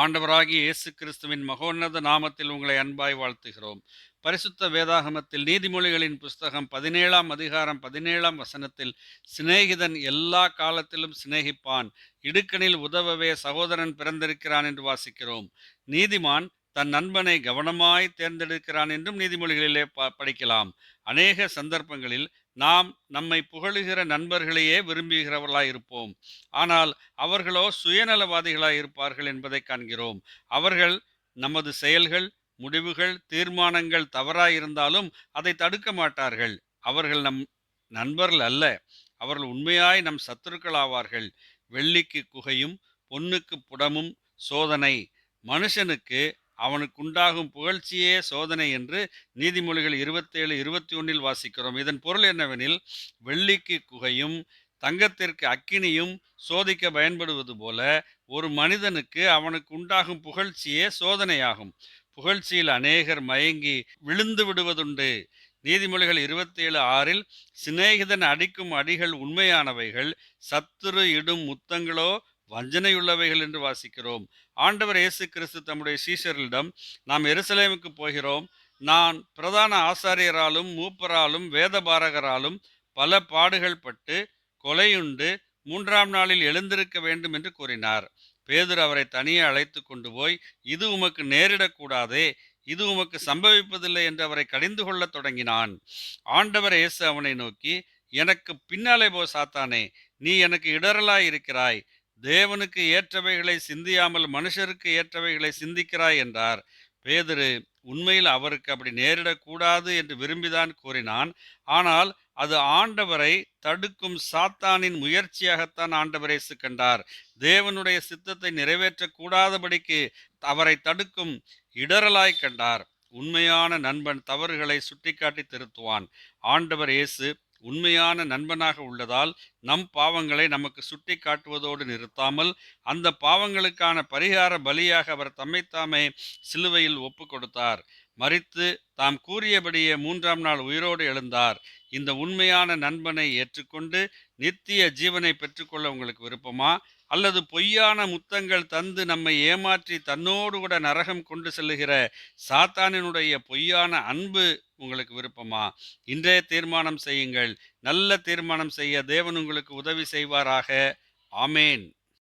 ஆண்டவராகிய இயேசு கிறிஸ்துவின் மகோன்னத நாமத்தில் உங்களை அன்பாய் வாழ்த்துகிறோம். பரிசுத்த வேதாகமத்தில் நீதிமொழிகளின் புஸ்தகம் பதினேழாம் அதிகாரம் பதினேழாம் வசனத்தில் சிநேகிதன் எல்லா காலத்திலும் சிநேகிப்பான் இடுக்கணில் உதவவே சகோதரன் பிறந்திருக்கிறான் என்று வாசிக்கிறோம். நீதிமான் தன் நண்பனை கவனமாய் தேர்ந்தெடுக்கிறான் என்றும் நீதிமொழிகளிலே ப- படிக்கலாம். அநேக சந்தர்ப்பங்களில் நாம் நம்மை புகழுகிற நண்பர்களையே விரும்புகிறவர்களாய் இருப்போம் ஆனால் அவர்களோ சுயநலவாதிகளாய் இருப்பார்கள் என்பதை காண்கிறோம். அவர்கள் நமது செயல்கள் முடிவுகள் தீர்மானங்கள் தவறாயிருந்தாலும் அதை தடுக்க மாட்டார்கள். அவர்கள் நம் நண்பர்கள் அல்ல. அவர்கள் உண்மையாய் நம் சத்துருக்கள் ஆவார்கள் வெள்ளிக்கு குகையும் பொன்னுக்கு புடமும் சோதனை. மனுஷனுக்கு அவனுக்குண்டாகும் புகழ்ச்சியே சோதனை என்று நீதிமொழிகள் இருபத்தேழு இருபத்தி ஒன்றில் வாசிக்கிறோம். இதன் பொருள் என்னவெனில் வெள்ளிக்கு குகையும் தங்கத்திற்கு அக்கினியும் சோதிக்க பயன்படுவது போல ஒரு மனிதனுக்கு அவனுக்கு உண்டாகும் புகழ்ச்சியே சோதனையாகும். புகழ்ச்சியில் அநேகர் மயங்கி விழுந்து விடுவதுண்டு. நீதிமொழிகள் இருபத்தேழு ஆறில் சிநேகிதன் அடிக்கும் அடிகள் உண்மையானவைகள் சத்துரு இடும் முத்தங்களோ வஞ்சனையுள்ளவைகள் என்று வாசிக்கிறோம். ஆண்டவர் இயேசு கிறிஸ்து தம்முடைய சீஷர்களிடம் நாம் எருசலேமுக்கு போகிறோம். நான் பிரதான ஆசாரியராலும் மூப்பராலும் வேதபாரகராலும் பல பாடுகள் பட்டு கொலையுண்டு மூன்றாம் நாளில் எழுந்திருக்க வேண்டும் என்று கூறினார். பேதுர் அவரை தனியே அழைத்து கொண்டு போய் இது உமக்கு நேரிடக்கூடாதே இது உமக்கு சம்பவிப்பதில்லை என்று அவரை கடிந்து கொள்ளத் தொடங்கினான். ஆண்டவர் இயேசு அவனை நோக்கி எனக்கு பின்னாலே போ சாத்தானே. நீ எனக்கு இடரலாய் இருக்கிறாய் தேவனுக்கு ஏற்றவைகளை சிந்தியாமல் மனுஷருக்கு ஏற்றவைகளை சிந்திக்கிறாய் என்றார். பேதுரு உண்மையில் அவருக்கு அப்படி நேரிடக்கூடாது என்று விரும்பிதான் கூறினான். ஆனால் அது ஆண்டவரை தடுக்கும் சாத்தானின் முயற்சியாகத்தான் ஆண்டவரை கண்டார். தேவனுடைய சித்தத்தை நிறைவேற்றக்கூடாதபடிக்கு அவரை தடுக்கும் இடரலாய் கண்டார். உண்மையான நண்பன் தவறுகளை சுட்டிக்காட்டி திருத்துவான். ஆண்டவர் இயேசு உண்மையான நண்பனாக உள்ளதால் நம் பாவங்களை நமக்கு சுட்டி காட்டுவதோடு நிறுத்தாமல் அந்த பாவங்களுக்கான பரிகார பலியாக அவர் தம்மைத்தாமே சிலுவையில் ஒப்பு கொடுத்தார். மறித்து தாம் கூறியபடியே மூன்றாம் நாள் உயிரோடு எழுந்தார். இந்த உண்மையான நண்பனை ஏற்றுக்கொண்டு நித்திய ஜீவனை பெற்றுக்கொள்ள உங்களுக்கு விருப்பமா? அல்லது பொய்யான முத்தங்கள் தந்து நம்மை ஏமாற்றி தன்னோடு கூட நரகம் கொண்டு செல்லுகிற சாத்தானினுடைய பொய்யான அன்பு உங்களுக்கு விருப்பமா? இன்றைய தீர்மானம் செய்யுங்கள். நல்ல தீர்மானம் செய்ய தேவன் உங்களுக்கு உதவி செய்வாராக. ஆமேன்.